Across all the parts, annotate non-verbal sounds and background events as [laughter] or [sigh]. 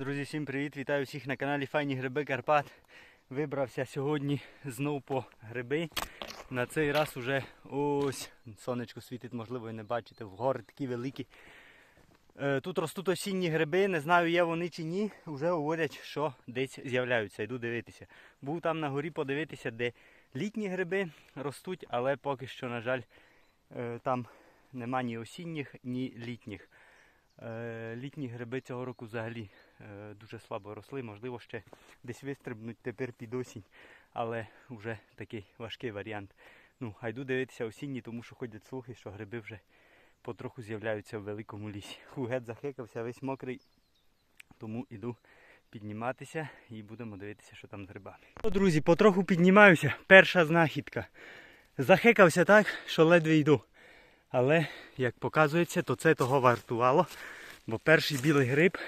Друзі, всім привіт! Вітаю всіх на каналі Файні Гриби Карпат. Вибрався сьогодні знов по гриби. На цей раз уже ось сонечко світить, можливо, і не бачите. В гори такі великі. Е, Тут ростуть осінні гриби, не знаю, є вони чи ні. Вже говорять, що десь з'являються. Йду дивитися. Був там на горі подивитися, де літні гриби ростуть, але поки що, на жаль, е, там нема ні осінніх, ні літніх. Е, Літні гриби цього року взагалі е, дуже слабо росли, можливо, ще десь вистрибнуть тепер під осінь, але вже такий важкий варіант. Ну, йду дивитися осінні, тому що ходять слухи, що гриби вже потроху з'являються в великому лісі. Хугет захекався, весь мокрий, тому іду підніматися і будемо дивитися, що там з грибами. Ну, друзі, потроху піднімаюся. Перша знахідка. Захекався так, що ледве йду. Але, як показується, то це того вартувало. Бо перший білий гриб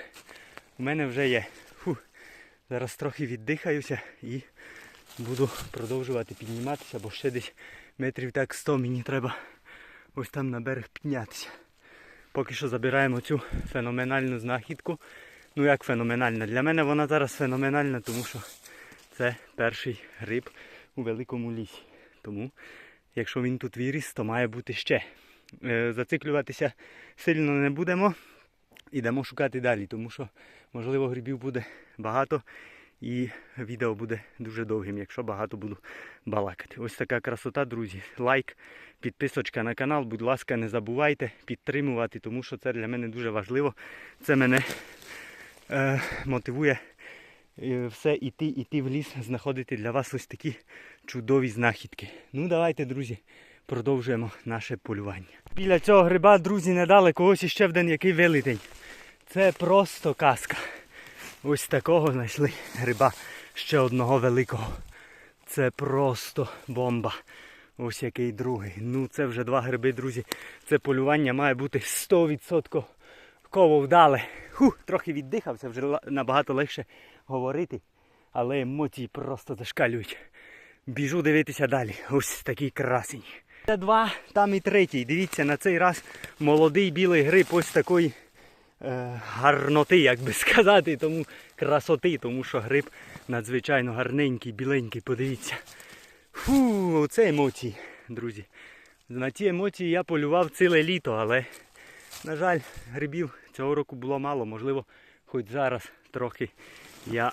у мене вже є. Фу. Зараз трохи віддихаюся і буду продовжувати підніматися, бо ще десь метрів так 100 мені треба ось там на берег піднятися. Поки що забираємо цю феноменальну знахідку. Ну як феноменальна? Для мене вона зараз феноменальна, тому що це перший гриб у великому лісі. Тому, якщо він тут виріс, то має бути ще. Е, Зациклюватися сильно не будемо. Ідемо шукати далі, тому що, можливо, грибів буде багато і відео буде дуже довгим, якщо багато буду балакати. Ось така красота, друзі. Лайк, підписочка на канал. Будь ласка, не забувайте підтримувати, тому що це для мене дуже важливо. Це мене е, мотивує е, все іти, іти в ліс, знаходити для вас ось такі чудові знахідки. Ну, давайте, друзі, продовжуємо наше полювання. Біля цього гриба, друзі, недалеко ось іще один який велетень. Це просто казка. Ось такого знайшли гриба ще одного великого. Це просто бомба. Ось який другий. Ну це вже два гриби, друзі. Це полювання має бути 100% ково вдале. Ху, трохи віддихався, вже набагато легше говорити. Але емоції просто зашкалюють. Біжу дивитися далі. Ось такий красень. Це два, там і третій. Дивіться, на цей раз молодий білий гриб ось такої е, гарноти, як би [laughs] сказати, тому красоти, тому що гриб надзвичайно гарненький, біленький, подивіться. Фу, це емоції, друзі. На ті емоції я полював ціле літо, але, на жаль, грибів цього року було мало. Можливо, хоч зараз трохи я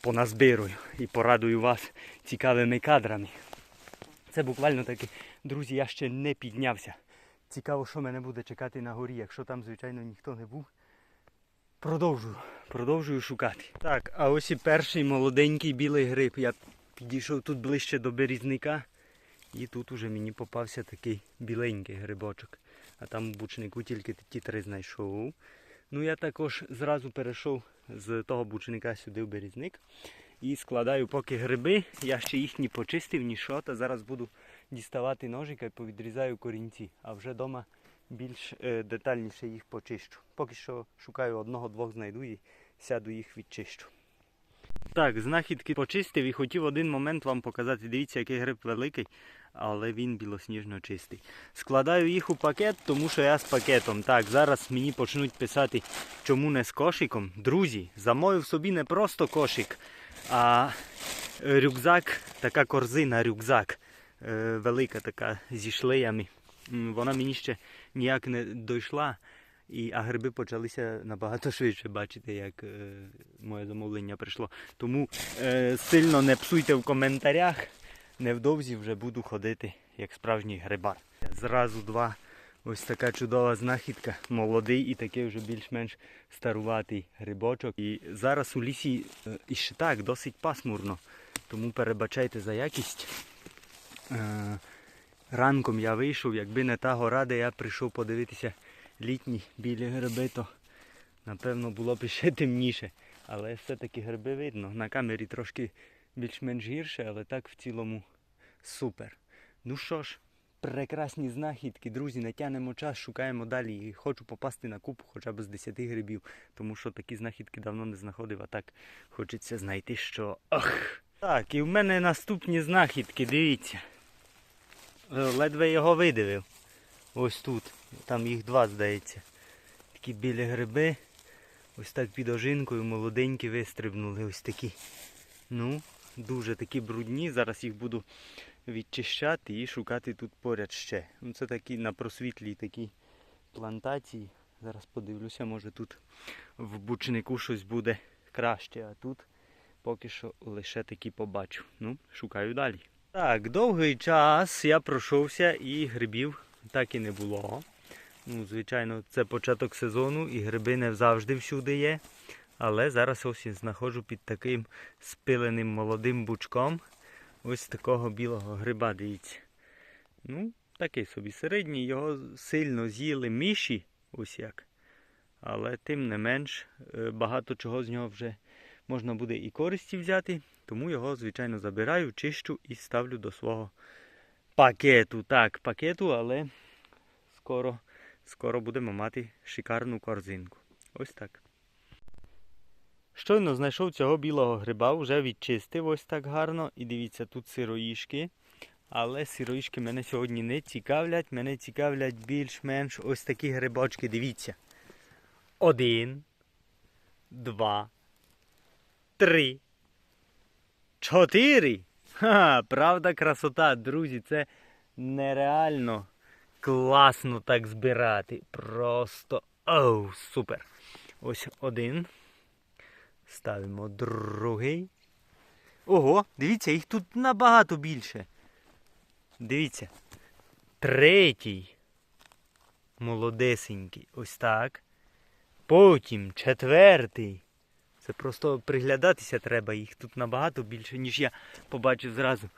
поназбирую і порадую вас цікавими кадрами. Це буквально таки, друзі, я ще не піднявся. Цікаво, що мене буде чекати на горі, якщо там, звичайно, ніхто не був. Продовжую, продовжую шукати. Так, а ось і перший молоденький білий гриб. Я підійшов тут ближче до берізника. І тут уже мені попався такий біленький грибочок. А там у бучнику тільки ті три знайшов. Ну я також зразу перейшов з того бучника сюди в берізник. І складаю поки гриби. Я ще їх не почистив, ні що, та зараз буду діставати ножика і повідрізаю корінці. А вже вдома більш е, детальніше їх почищу. Поки що шукаю одного-двох знайду і сяду їх відчищу. Так, знахідки почистив і хотів один момент вам показати. Дивіться, який гриб великий, але він білосніжно чистий. Складаю їх у пакет, тому що я з пакетом. Так, зараз мені почнуть писати, чому не з кошиком. Друзі, замовив собі не просто кошик, а рюкзак, така корзина, рюкзак. е, Велика така зі шлеями. Вона мені ще ніяк не дійшла. І, а гриби почалися набагато швидше, бачите, як е, моє замовлення прийшло. Тому е, сильно не псуйте в коментарях. Невдовзі вже буду ходити як справжній грибар. Зразу два ось така чудова знахідка. Молодий і такий вже більш-менш старуватий грибочок. І зараз у лісі е, іще так, досить пасмурно. Тому перебачайте за якість. Е, ранком я вийшов, якби не та гора, де я прийшов подивитися літні білі гриби, то напевно було б ще темніше. Але все-таки гриби видно. На камері трошки більш-менш гірше, але так в цілому супер. Ну що ж, прекрасні знахідки, друзі, не тянемо час, шукаємо далі. І хочу попасти на купу хоча б з 10 грибів, тому що такі знахідки давно не знаходив, а так хочеться знайти, що. Ах! Так, і в мене наступні знахідки, дивіться. Е, Ледве його видивив. Ось тут. Там їх два, здається. Такі білі гриби. Ось так під ожинкою молоденькі вистрибнули. Ось такі. Ну, дуже такі брудні. Зараз їх буду відчищати і шукати тут поряд ще. Ну, це такі на просвітлій такій плантації. Зараз подивлюся, може тут в бучнику щось буде краще, а тут поки що лише такі побачу. Ну, шукаю далі. Так, довгий час я пройшовся і грибів так і не було. Ну, звичайно, це початок сезону і гриби не завжди всюди є. Але зараз ось знаходжу під таким спиленим молодим бучком ось такого білого гриба, дивіться. Ну, такий собі середній, його сильно з'їли міші, ось як. Але тим не менш, е, багато чого з нього вже можна буде і користі взяти, тому його, звичайно, забираю, чищу і ставлю до свого пакету. Так, пакету, але скоро, скоро будемо мати шикарну корзинку. Ось так. Щойно знайшов цього білого гриба, вже відчистив ось так гарно. І дивіться, тут сироїшки. Але сироїшки мене сьогодні не цікавлять. Мене цікавлять більш-менш ось такі грибочки. Дивіться. Один, два, три, чотири. Ха, правда, красота, друзі, це нереально класно так збирати. Просто оу, супер. Ось один. Ставимо другий. Ого, дивіться, їх тут набагато більше. Дивіться. Третій. Молодесенький. Ось так. Потім четвертий. Це просто приглядатися треба. Їх тут набагато більше, ніж я побачив зразу.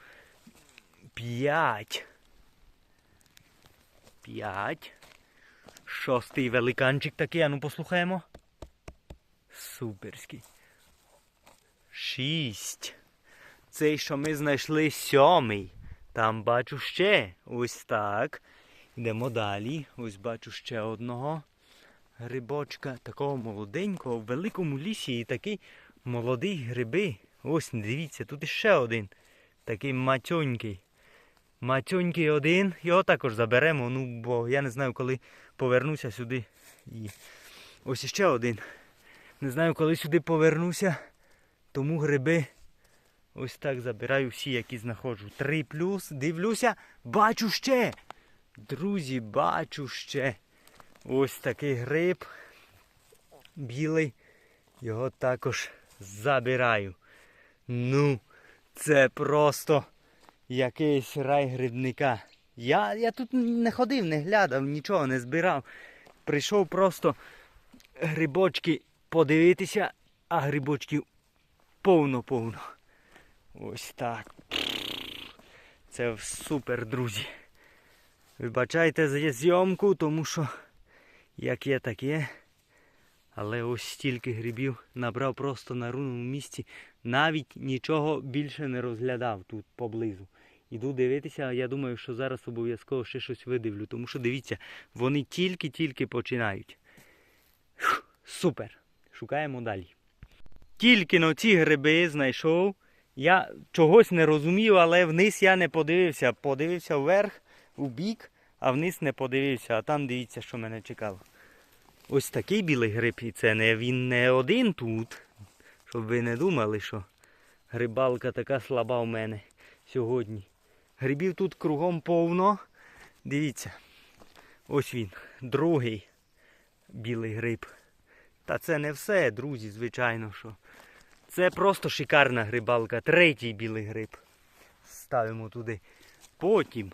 П'ять. П'ять. Шостий великанчик такий, а ну послухаємо. Суперський. Шість. Цей, що ми знайшли сьомий. Там бачу ще. Ось так. Йдемо далі. Ось бачу ще одного грибочка. Такого молоденького в великому лісі і такий молодий гриби. Ось дивіться, тут іще один. Такий матьонький. Матьонький один. Його також заберемо. Ну, бо я не знаю, коли повернуся сюди. І ось іще один. Не знаю, коли сюди повернуся. Тому гриби ось так забираю всі, які знаходжу. Три плюс, дивлюся, бачу ще. Друзі, бачу ще. Ось такий гриб. Білий. Його також забираю. Ну, це просто якийсь рай грибника. Я, я тут не ходив, не глядав, нічого не збирав. Прийшов просто грибочки подивитися, а грибочків повно-повно. Ось так. Це супер, друзі. Вибачайте за зйомку, тому що як є, так є. Але ось стільки грибів набрав просто на руному місці. Навіть нічого більше не розглядав тут поблизу. Іду дивитися, я думаю, що зараз обов'язково ще щось видивлю. Тому що дивіться, вони тільки-тільки починають. Фух, Супер! Шукаємо далі. Тільки на ці гриби знайшов. Я чогось не розумів, але вниз я не подивився. Подивився вверх, у бік, а вниз не подивився. А там дивіться, що мене чекало. Ось такий білий гриб, і це не він не один тут. Щоб ви не думали, що грибалка така слаба в мене сьогодні. Грибів тут кругом повно. Дивіться. Ось він, другий білий гриб. Та це не все, друзі, звичайно, що. Це просто шикарна грибалка. Третій білий гриб. Ставимо туди. Потім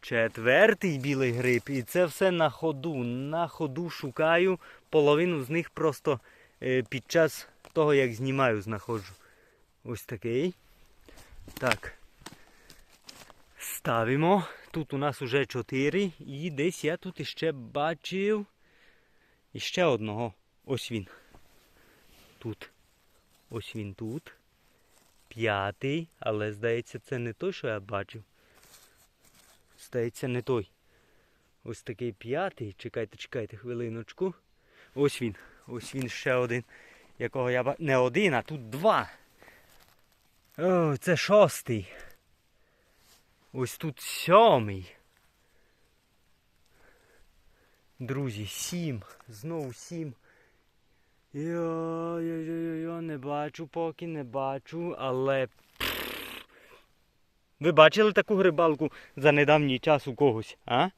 четвертий білий гриб. І це все на ходу. На ходу шукаю. Половину з них просто е, під час того, як знімаю, знаходжу. Ось такий. Так. Ставимо. Тут у нас уже чотири. І десь я тут іще бачив. Іще одного. Ось він. Тут. Ось він тут. П'ятий, але здається, це не той, що я бачив. Здається, не той. Ось такий п'ятий. Чекайте, чекайте хвилиночку. Ось він. Ось він ще один. Якого я бачив. Не один, а тут два. О, це шостий. Ось тут сьомий. Друзі, сім. Знову сім. Йо-йо-йо, не бачу поки, не бачу, але. Ви бачили таку грибалку за недавній час у когось, а?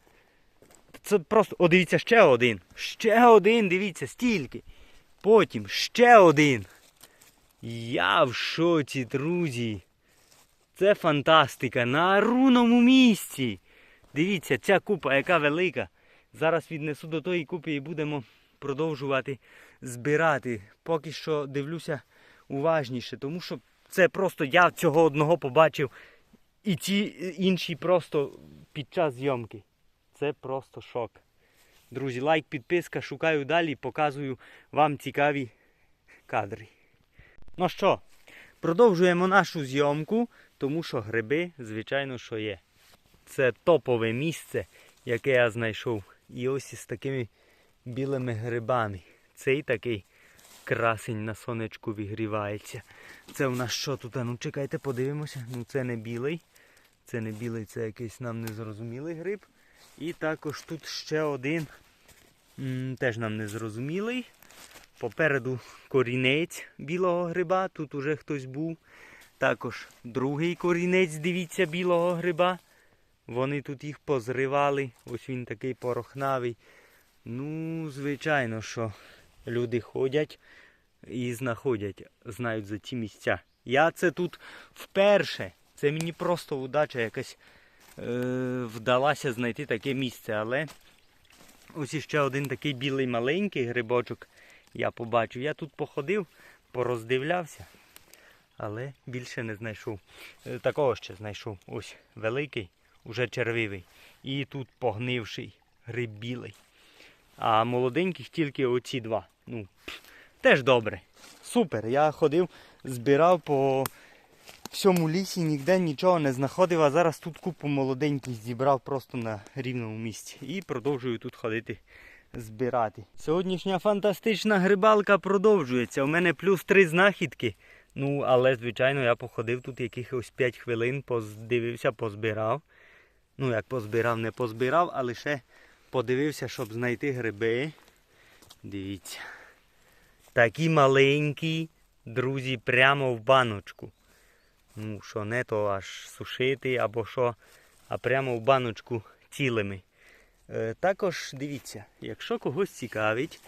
Це просто. О, дивіться, ще один. Ще один, дивіться, стільки. Потім ще один. Я в шоці, друзі. Це фантастика. На руному місці. Дивіться, ця купа, яка велика. Зараз віднесу до тої купи і будемо продовжувати збирати. Поки що дивлюся уважніше, тому що це просто я цього одного побачив, і ті інші просто під час зйомки. Це просто шок. Друзі, лайк, підписка, шукаю далі, показую вам цікаві кадри. Ну що, продовжуємо нашу зйомку, тому що гриби, звичайно, що є. Це топове місце, яке я знайшов. І ось із такими білими грибами. Цей такий красень на сонечку вигрівається. Це у нас що тут? Ну чекайте, подивимося. Ну це не білий. Це не білий, це якийсь нам незрозумілий гриб. І також тут ще один. Теж нам незрозумілий. Попереду корінець білого гриба. Тут уже хтось був. Також другий корінець, дивіться, білого гриба. Вони тут їх позривали. Ось він такий порохнавий. Ну, звичайно, що люди ходять і знаходять, знають за ці місця. Я це тут вперше. Це мені просто удача якась е, вдалася знайти таке місце. Але ось іще один такий білий маленький грибочок я побачив. Я тут походив, пороздивлявся, але більше не знайшов. Е, Такого ще знайшов. Ось великий, уже червивий. І тут погнивший гриб білий. А молоденьких тільки оці два. Ну, теж добре. Супер. Я ходив, збирав по всьому лісі, ніде нічого не знаходив, а зараз тут купу молоденьких зібрав просто на рівному місці. І продовжую тут ходити збирати. Сьогоднішня фантастична грибалка продовжується. У мене плюс три знахідки. Ну, але, звичайно, я походив тут якихось 5 хвилин, подивився, позбирав. Ну, як позбирав, не позбирав, а лише подивився, щоб знайти гриби. Дивіться. Такі маленькі, друзі, прямо в баночку. Ну, що не то аж сушити або що, а прямо в баночку цілими. Е, також дивіться, якщо когось цікавить,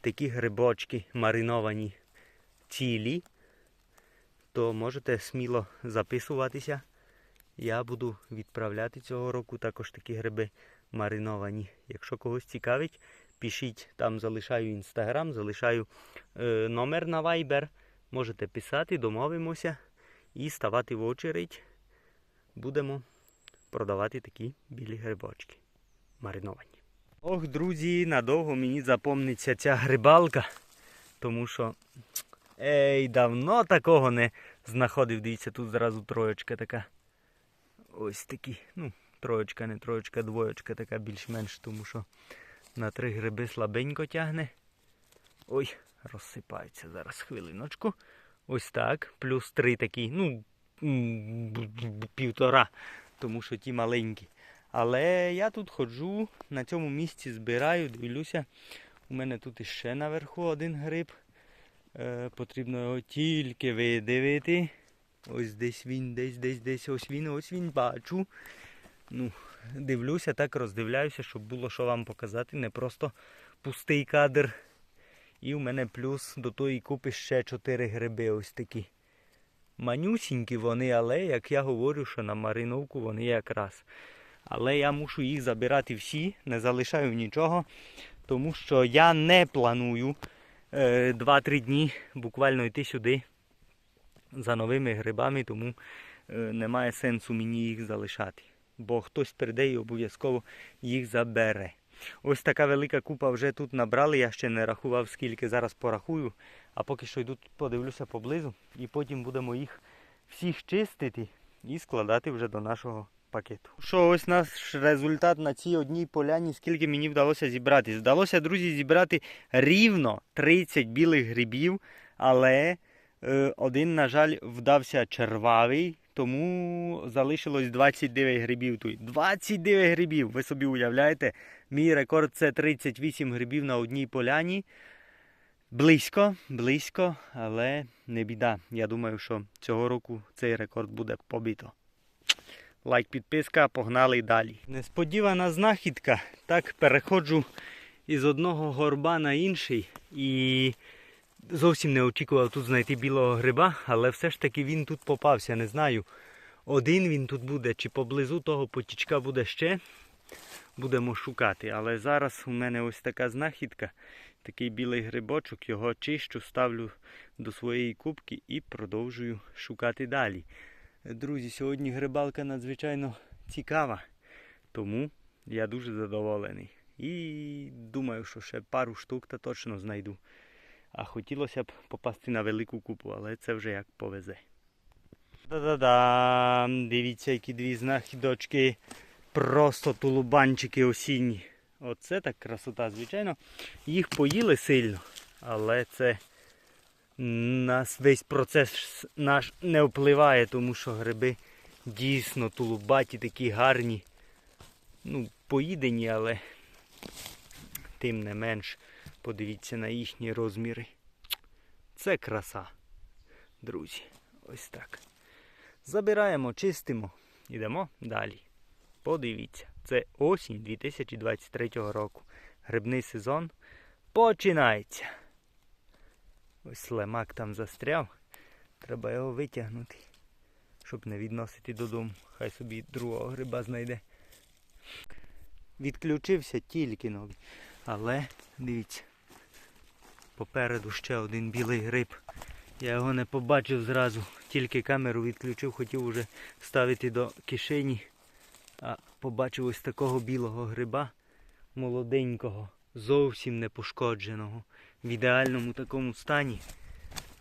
такі грибочки мариновані цілі, то можете сміло записуватися. Я буду відправляти цього року також такі гриби мариновані. Якщо когось цікавить, пишіть, там залишаю інстаграм, залишаю е, номер на Viber. Можете писати, домовимося і ставати в очередь. Будемо продавати такі білі грибочки мариновані. Ох, друзі, надовго мені запомниться ця грибалка, тому що ей, давно такого не знаходив. Дивіться, тут зразу троєчка така. Ось такі, ну, троєчка, не троєчка, двоєчка така більш-менш, тому що на три гриби слабенько тягне. Ой, розсипається зараз хвилиночку. Ось так. Плюс три такі, ну, півтора, тому що ті маленькі. Але я тут ходжу, на цьому місці збираю, дивлюся. У мене тут іще наверху один гриб. Е, потрібно його тільки видивити. Ось десь він, десь, десь, десь, ось він, ось він бачу. Ну, дивлюся, так роздивляюся, щоб було що вам показати. Не просто пустий кадр. І в мене плюс до тої купи ще чотири гриби ось такі. Манюсінькі вони, але як я говорю, що на мариновку вони якраз. Але я мушу їх забирати всі, не залишаю нічого, тому що я не планую е, 2-3 дні буквально йти сюди за новими грибами, тому е, немає сенсу мені їх залишати. Бо хтось прийде і обов'язково їх забере. Ось така велика купа вже тут набрали, я ще не рахував, скільки зараз порахую, а поки що йду подивлюся поблизу і потім будемо їх всіх чистити і складати вже до нашого пакету. Що ось наш результат на цій одній поляні, скільки мені вдалося зібрати. Вдалося, друзі, зібрати рівно 30 білих грибів, але е, один, на жаль, вдався червавий, тому залишилось 29 грибів тут. 29 грибів, ви собі уявляєте? Мій рекорд це 38 грибів на одній поляні. Близько, близько, але не біда. Я думаю, що цього року цей рекорд буде побито. Лайк, підписка, погнали далі. Несподівана знахідка. Так, переходжу із одного горба на інший і зовсім не очікував тут знайти білого гриба, але все ж таки він тут попався. Не знаю. Один він тут буде, чи поблизу того потічка буде ще. Будемо шукати. Але зараз у мене ось така знахідка. Такий білий грибочок, його чищу, ставлю до своєї кубки і продовжую шукати далі. Друзі, сьогодні грибалка надзвичайно цікава, тому я дуже задоволений. І думаю, що ще пару штук та точно знайду. А хотілося б попасти на велику купу, але це вже як повезе. Та-да-да! Дивіться, які дві знахідочки. Просто тулубанчики осінні. Оце так красота, звичайно. Їх поїли сильно, але це нас весь процес наш не впливає, тому що гриби дійсно тулубаті, такі гарні. Ну, поїдені, але тим не менш подивіться на їхні розміри. Це краса, друзі. Ось так. Забираємо, чистимо, йдемо далі. Подивіться, це осінь 2023 року. Грибний сезон починається. Ось лемак там застряв. Треба його витягнути, щоб не відносити додому. Хай собі другого гриба знайде. Відключився тільки новий. Але дивіться, попереду ще один білий гриб. Я його не побачив зразу, тільки камеру відключив, хотів уже ставити до кишені. А побачив ось такого білого гриба, молоденького, зовсім не пошкодженого, в ідеальному такому стані.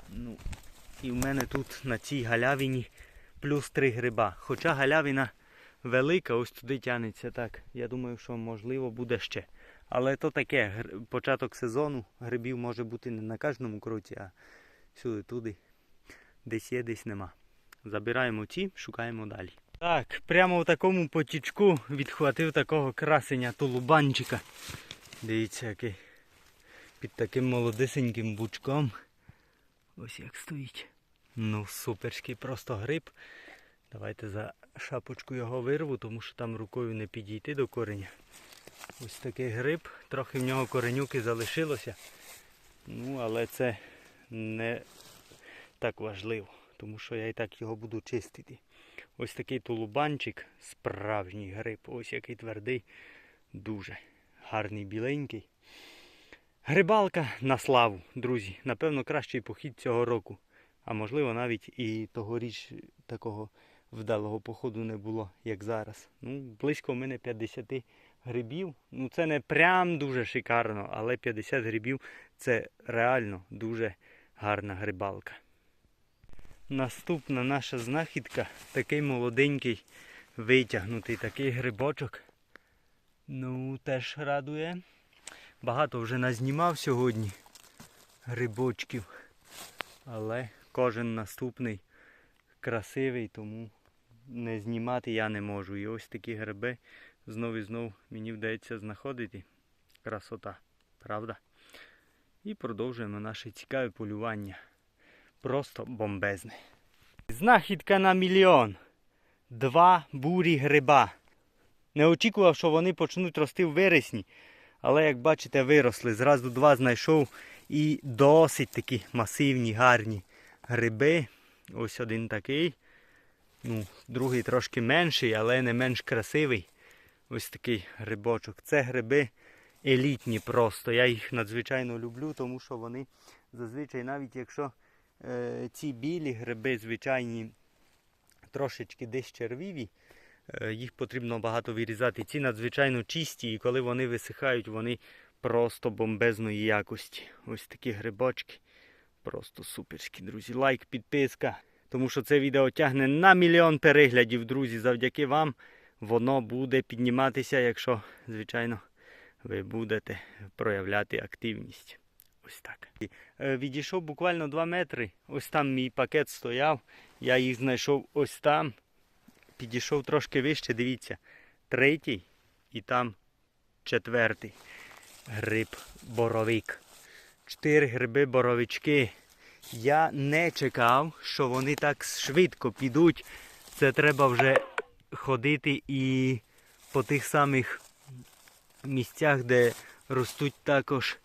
Ну, і в мене тут на цій галявині плюс три гриба. Хоча галявина велика, ось туди тянеться так. Я думаю, що можливо буде ще. Але то таке, початок сезону грибів може бути не на кожному кроці, а сюди туди. Десь є, десь нема. Забираємо ці, шукаємо далі. Так, прямо в такому потічку відхватив такого красення тулубанчика. Дивіться, який під таким молодисеньким бучком. Ось як стоїть. Ну, суперський просто гриб. Давайте за шапочку його вирву, тому що там рукою не підійти до кореня. Ось такий гриб, трохи в нього коренюки залишилося. Ну, але це не так важливо, тому що я і так його буду чистити. Ось такий тулубанчик, справжній гриб, ось який твердий, дуже гарний біленький. Грибалка на славу, друзі. Напевно, кращий похід цього року. А можливо навіть і тогоріч такого вдалого походу не було, як зараз. Ну, близько в мене 50 грибів. Ну це не прям дуже шикарно, але 50 грибів це реально дуже гарна грибалка. Наступна наша знахідка такий молоденький витягнутий такий грибочок. Ну, теж радує. Багато вже назнімав сьогодні грибочків. Але кожен наступний красивий, тому не знімати я не можу. І ось такі гриби знов і знов мені вдається знаходити. Красота, правда? І продовжуємо наше цікаве полювання. Просто бомбезне. Знахідка на мільйон. Два бурі гриба. Не очікував, що вони почнуть рости в вересні. Але як бачите, виросли. Зразу два знайшов і досить такі масивні, гарні гриби. Ось один такий. Ну, другий трошки менший, але не менш красивий. Ось такий грибочок. Це гриби елітні просто. Я їх надзвичайно люблю, тому що вони зазвичай, навіть якщо е, ці білі гриби, звичайні, трошечки десь червиві, е, їх потрібно багато вирізати. Ці надзвичайно чисті, і коли вони висихають, вони просто бомбезної якості. Ось такі грибочки. Просто суперські, друзі. Лайк, підписка. Тому що це відео тягне на мільйон переглядів, друзі. Завдяки вам воно буде підніматися, якщо, звичайно, ви будете проявляти активність. Ось так. Е, Відійшов буквально 2 метри. Ось там мій пакет стояв. Я їх знайшов ось там. Підійшов трошки вище, дивіться. Третій і там четвертий. Гриб боровик. Чотири гриби боровички. Я не чекав, що вони так швидко підуть. Це треба вже ходити і по тих самих місцях, де ростуть також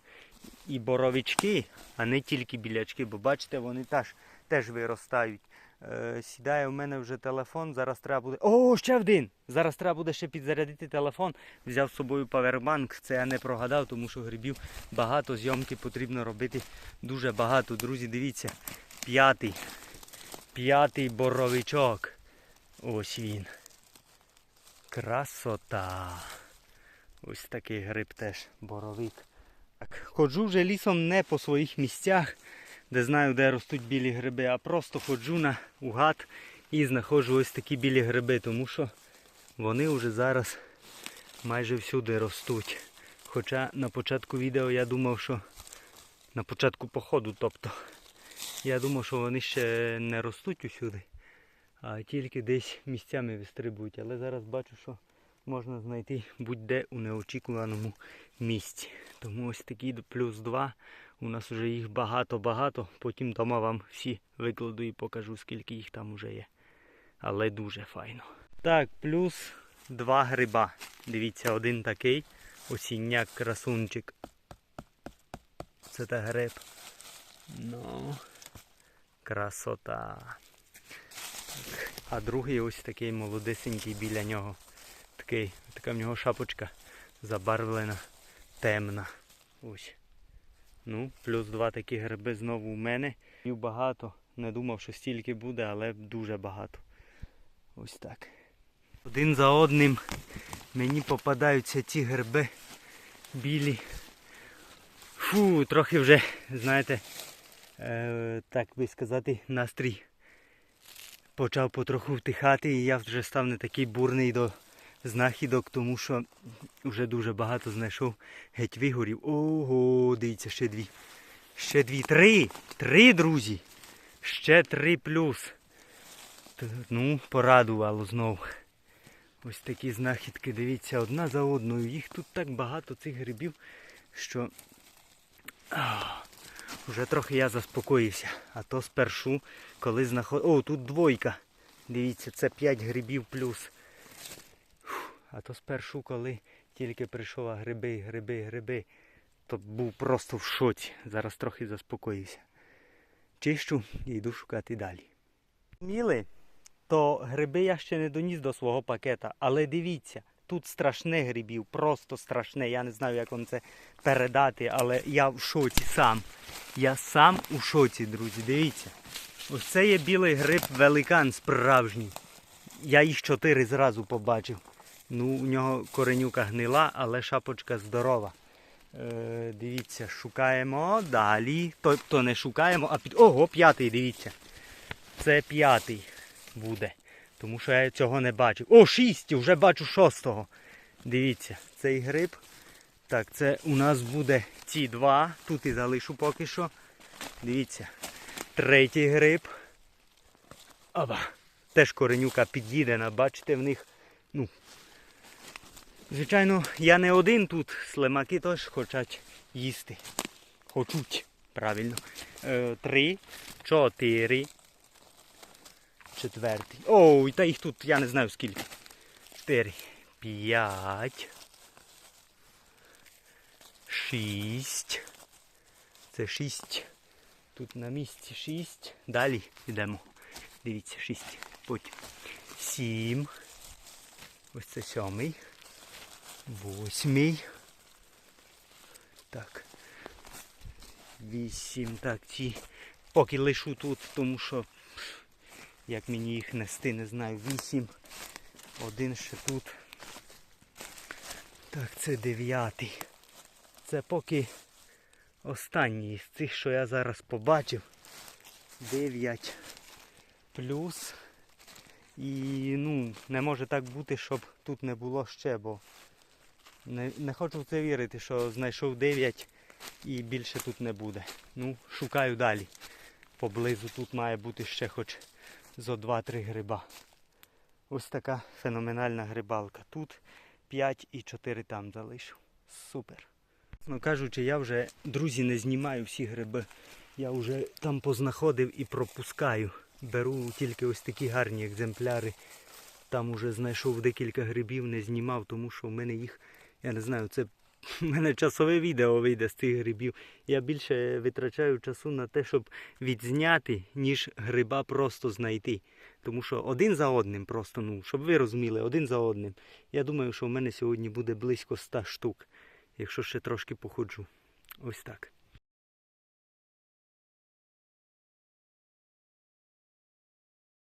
і боровички, а не тільки білячки, бо бачите, вони теж, теж виростають. Е, сідає у мене вже телефон, зараз треба буде. О, ще один! Зараз треба буде ще підзарядити телефон. Взяв з собою павербанк, це я не прогадав, тому що грибів багато, зйомки потрібно робити дуже багато. Друзі, дивіться, п'ятий. П'ятий боровичок. Ось він. Красота. Ось такий гриб теж боровик. Так, ходжу вже лісом не по своїх місцях, де знаю, де ростуть білі гриби, а просто ходжу на угад і знаходжу ось такі білі гриби, тому що вони вже зараз майже всюди ростуть. Хоча на початку відео я думав, що на початку походу, тобто, я думав, що вони ще не ростуть усюди, а тільки десь місцями вистрибують. Але зараз бачу, що можна знайти будь-де у неочікуваному місці. Тому ось такі плюс два. У нас вже їх багато-багато. Потім дома вам всі викладу і покажу, скільки їх там вже є. Але дуже файно. Так, плюс два гриба. Дивіться, один такий осінняк красунчик. Це та гриб. Ну, красота. А другий ось такий молодесенький біля нього. Такий, така в нього шапочка забарвлена, темна. Ось. Ну, плюс два такі гриби знову у мене. Багато. Не думав, що стільки буде, але дуже багато. Ось так. Один за одним мені попадаються ці гриби білі. Фу, трохи вже, знаєте, е, так би сказати, настрій почав потроху втихати і я вже став не такий бурний до знахідок, тому що вже дуже багато знайшов геть вигорів. Ого, дивіться, ще дві. Ще дві. Три. Три, друзі. Ще три плюс. Ну, порадувало знов. Ось такі знахідки, дивіться, одна за одною. Їх тут так багато цих грибів, що Ах, вже трохи я заспокоївся. А то спершу, коли знаход... О, тут двойка. Дивіться, це 5 грибів плюс. А то спершу, коли тільки прийшов, а гриби, гриби, гриби, то був просто в шоці. Зараз трохи заспокоївся. Чищу і йду шукати далі. Міли, то гриби я ще не доніс до свого пакета, але дивіться, тут страшне грибів, просто страшне. Я не знаю, як вам це передати, але я в шоці сам. Я сам у шоці, друзі. Дивіться. Ось це є білий гриб великан справжній. Я їх чотири зразу побачив. Ну, у нього коренюка гнила, але шапочка здорова. Е, дивіться, шукаємо далі. Тобто не шукаємо, а під. Ого, п'ятий, дивіться. Це п'ятий буде. Тому що я цього не бачив. О, шість! Вже бачу шостого. Дивіться, цей гриб. Так, це у нас буде ці два. Тут і залишу поки що. Дивіться. Третій гриб. Оба. Теж коренюка під'їдена. Бачите, в них. ну, Звичайно, я не один тут. Слимаки теж хочуть їсти. Хочуть. Правильно. Е, три, чотири. Четвертий. Ой, та їх тут я не знаю скільки. Чотири. П'ять. Шість. Це шість. Тут на місці шість. Далі йдемо. Дивіться, шість. Потім. Сім. Ось це сьомий. Восьмий. Так. Вісім. Так, ці. Поки лишу тут, тому що як мені їх нести, не знаю. Вісім. Один ще тут. Так, це дев'ятий. Це поки останній з цих, що я зараз побачив. Дев'ять плюс. І ну, не може так бути, щоб тут не було ще, бо не, не хочу в це вірити, що знайшов 9 і більше тут не буде. Ну, шукаю далі. Поблизу тут має бути ще хоч зо 2-3 гриба. Ось така феноменальна грибалка. Тут 5 і 4 там залишу. Супер. Ну кажучи, я вже, друзі, не знімаю всі гриби. Я вже там познаходив і пропускаю. Беру тільки ось такі гарні екземпляри. Там уже знайшов декілька грибів, не знімав, тому що в мене їх, я не знаю, це [laughs] в мене часове відео вийде з цих грибів. Я більше витрачаю часу на те, щоб відзняти, ніж гриба просто знайти. Тому що один за одним просто, ну, щоб ви розуміли, один за одним. Я думаю, що в мене сьогодні буде близько 100 штук, якщо ще трошки походжу. Ось так.